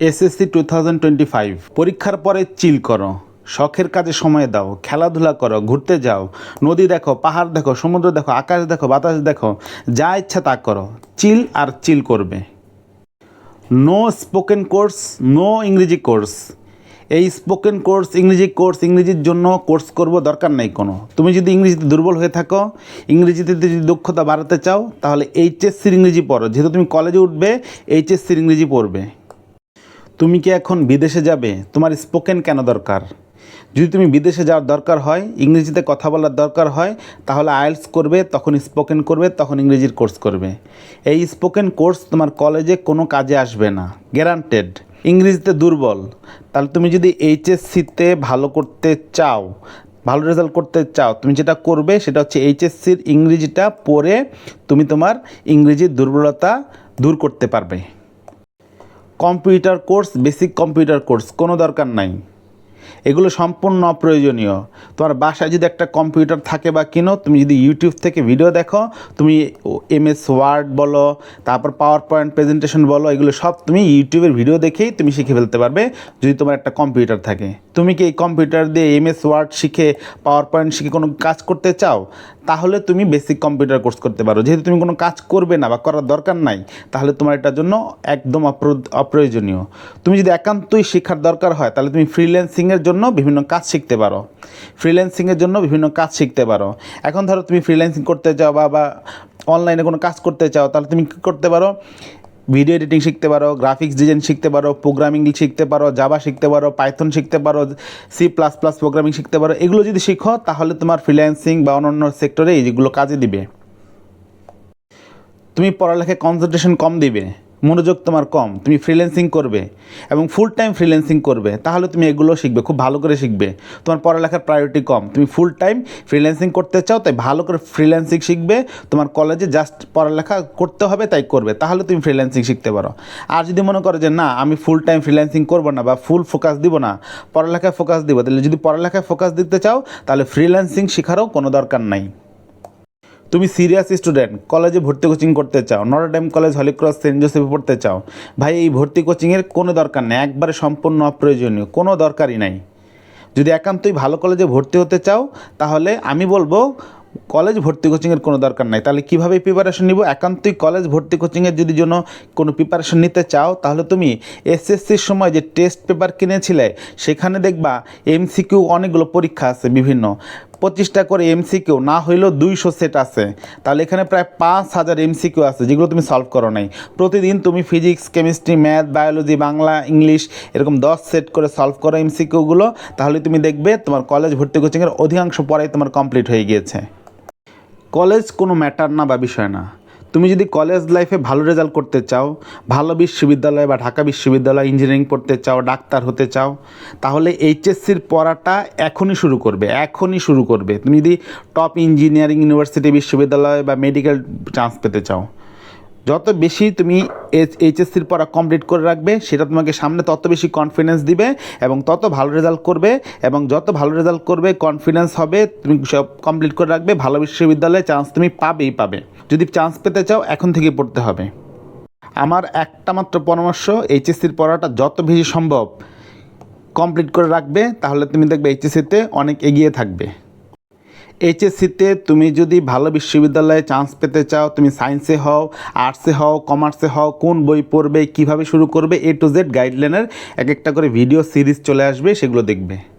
SSC two thousand twenty five পরীক্ষার পরে চিল করো। শখের কাজে সময় দাও। খেলাধুলা করো, ঘুরতে যাও। নদী দেখো, পাহাড় দেখো, সমুদ্র দেখো, আকাশ দেখো, বাতাস দেখো, যা ইচ্ছা তা করো। চিল আর চিল করবে। নো স্পোকেন কোর্স নো ইংরেজি কোর্স এই স্পোকেন কোর্স ইংরেজি কোর্স ইংরেজির জন্য কোর্স করব দরকার নেই কোনো। তুমি যদি ইংরেজিতে দুর্বল হয়ে থাকো, ইংরেজিতে যদি দক্ষতা বাড়াতে চাও, তাহলে এইচএসসির ইংরেজি পড়ো। যেহেতু তুমি কলেজে উঠবে, এইচএসসির ইংরেজি পড়বে। তুমি কি এখন বিদেশে যাবে? তোমার স্পোকেন কেন দরকার? যদি তুমি বিদেশে যাওয়ার দরকার হয়, ইংরেজিতে কথা বলার দরকার হয়, তাহলে আইএলস করবে, তখন স্পোকেন করবে, তখন ইংরেজির কোর্স করবে। এই স্পোকেন কোর্স তোমার কলেজে কোনো কাজে আসবে না গ্যারান্টেড ইংরেজিতে দুর্বল। তাহলে তুমি যদি এইচএসসিতে ভালো করতে চাও, ভালো রেজাল্ট করতে চাও, তুমি যেটা করবে সেটা হচ্ছে এইচএসসির ইংরেজিটা পড়ে তুমি তোমার ইংরেজির দুর্বলতা দূর করতে পারবে। Computer course basic computer course কোনো দরকার নাই। এগুলো সম্পূর্ণ অপ্রয়োজনীয়। তোমার বাসায় যদি একটা কম্পিউটার থাকে বা কিনো, তুমি যদি ইউটিউব থেকে ভিডিও দেখো, তুমি এমএস ওয়ার্ড বলো, তারপর পাওয়ার পয়েন্ট প্রেজেন্টেশন বলো, এগুলো সব তুমি ইউটিউবের ভিডিও দেখেই তুমি শিখে ফেলতে পারবে যদি তোমার একটা কম্পিউটার থাকে। তুমি কি এই কম্পিউটার দিয়ে এমএস ওয়ার্ড শিখে পাওয়ার পয়েন্ট শিখে কোনো কাজ করতে চাও? তাহলে তুমি বেসিক কম্পিউটার কোর্স করতে পারো। যেহেতু তুমি কোনো কাজ করবে না বা করার দরকার নাই, তাহলে তোমার এটার জন্য একদম অপ্র- অপ্রয়োজনীয়। তুমি যদি একান্তই শেখার দরকার হয়, তাহলে তুমি ফ্রিল্যান্সিংয়ের জন্য বিভিন্ন কাজ শিখতে পারো। ফ্রিল্যান্সিংয়ের জন্য বিভিন্ন কাজ শিখতে পারো। এখন ধরো তুমি ফ্রিল্যান্সিং করতে চাও বা বা অনলাইনে কোনো কাজ করতে চাও, তাহলে তুমি কী করতে পারো? ভিডিও এডিটিং শিখতে পারো গ্রাফিক্স ডিজাইন শিখতে পারো প্রোগ্রামিং শিখতে পারো জাবা শিখতে পারো পাইথন শিখতে পারো সি প্লাস প্লাস প্রোগ্রামিং শিখতে পারো। এগুলো যদি শিখো, তাহলে তোমার ফ্রিল্যান্সিং বা অন্যান্য সেক্টরে এইগুলো কাজে দিবে। তুমি পড়ালেখায় কনসেন্ট্রেশন কম দিবে। মনোযোগ তোমার কম, তুমি ফ্রিল্যান্সিং করবে এবং ফুল টাইম ফ্রিল্যান্সিং করবে, তাহলে তুমি এগুলো শিখবে, খুব ভালো করে শিখবে। তোমার পড়ালেখার প্রায়োরিটি কম, তুমি ফুল টাইম ফ্রিল্যান্সিং করতে চাও, তাই ভালো করে ফ্রিল্যান্সিং শিখবে, তোমার কলেজে জাস্ট পড়ালেখা করতে হবে, তাই করবে, তাহলে তুমি ফ্রিল্যান্সিং শিখতে পারো। আর যদি মনে করো যে, না, আমি ফুল টাইম ফ্রিল্যান্সিং করব না বা ফুল ফোকাস দিব না, পড়ালেখায় ফোকাস দিব তাহলে যদি পড়ালেখায় ফোকাস দিতে চাও, তাহলে ফ্রিল্যান্সিং শেখারও কোনো দরকার নাই। তুমি সিরিয়াস স্টুডেন্ট কলেজে ভর্তি কোচিং করতে চাও Notre Dame college Holy Cross saint জোসেফে পড়তে চাও, ভাই এই ভর্তি কোচিংয়ের কোনো দরকার নেই, একবারে সম্পূর্ণ অপ্রয়োজনীয়, কোনো দরকারই নাই। যদি একান্তই ভালো কলেজে ভর্তি হতে চাও, তাহলে আমি বলব কলেজ ভর্তি কোচিংয়ের কোনো দরকার নাই। তাহলে কীভাবে প্রিপারেশন নিব? একান্তই কলেজ ভর্তি কোচিংয়ের যদি জন্য কোনো প্রিপারেশন নিতে চাও, তাহলে তুমি এসএসসির সময় যে টেস্ট পেপার কিনেছিলে, সেখানে দেখবা এমসিকিউ অনেকগুলো পরীক্ষা আছে বিভিন্ন। পঁচিশটা করে এমসিকিউ, না হইলেও দুইশো সেট আছে। তাহলে এখানে প্রায় পাঁচ হাজার এমসিকিউ আছে, যেগুলো তুমি সলভ করো নাই। প্রতিদিন তুমি physics chemistry math biology Bangla English এরকম দশ সেট করে সলভ করো এমসিকিউগুলো। তাহলে তুমি দেখবে তোমার কলেজ ভর্তি কোচিংয়ের অধিকাংশ পড়াই তোমার কমপ্লিট হয়ে গিয়েছে। কলেজ কোনো ম্যাটার না বা বিষয় না। তুমি যদি কলেজ লাইফে ভালো রেজাল্ট করতে চাও, ভালো বিশ্ববিদ্যালয় বা ঢাকা বিশ্ববিদ্যালয় ইঞ্জিনিয়ারিং পড়তে চাও, ডাক্তার হতে চাও, তাহলে এইচএসসির পড়াটা এখনই শুরু করবে, এখনই শুরু করবে। তুমি যদি টপ ইঞ্জিনিয়ারিং ইউনিভার্সিটি বিশ্ববিদ্যালয় বা মেডিকেল চান্স পেতে চাও যত বেশি তুমি এইচএসসির পড়া কমপ্লিট করে রাখবে, সেটা তোমাকে সামনে তত বেশি কনফিডেন্স দিবে এবং তত ভালো রেজাল্ট করবে এবং যত ভালো রেজাল্ট করবে কনফিডেন্স হবে, তুমি সব কমপ্লিট করে রাখবে, ভালো বিশ্ববিদ্যালয়ে চান্স তুমি পাবেই পাবে। যদি চান্স পেতে চাও, এখন থেকে পড়তে হবে। আমার একটা মাত্র পরামর্শ এইচএসসির পড়াটা যত বেশি সম্ভব কমপ্লিট করে রাখবে, তাহলে তুমি দেখবে এইচএসসিতে অনেক এগিয়ে থাকবে। এইচএসসিতে তুমি যদি ভালো বিশ্ববিদ্যালয়ে চান্স পেতে চাও, তুমি সায়েন্সে হও আর্টসে হও কমার্সে হও, কোন বই পড়বে, কীভাবে শুরু করবে এ টু জেড গাইডলাইনের এক একটা করে ভিডিও সিরিজ চলে আসবে, সেগুলো দেখবে।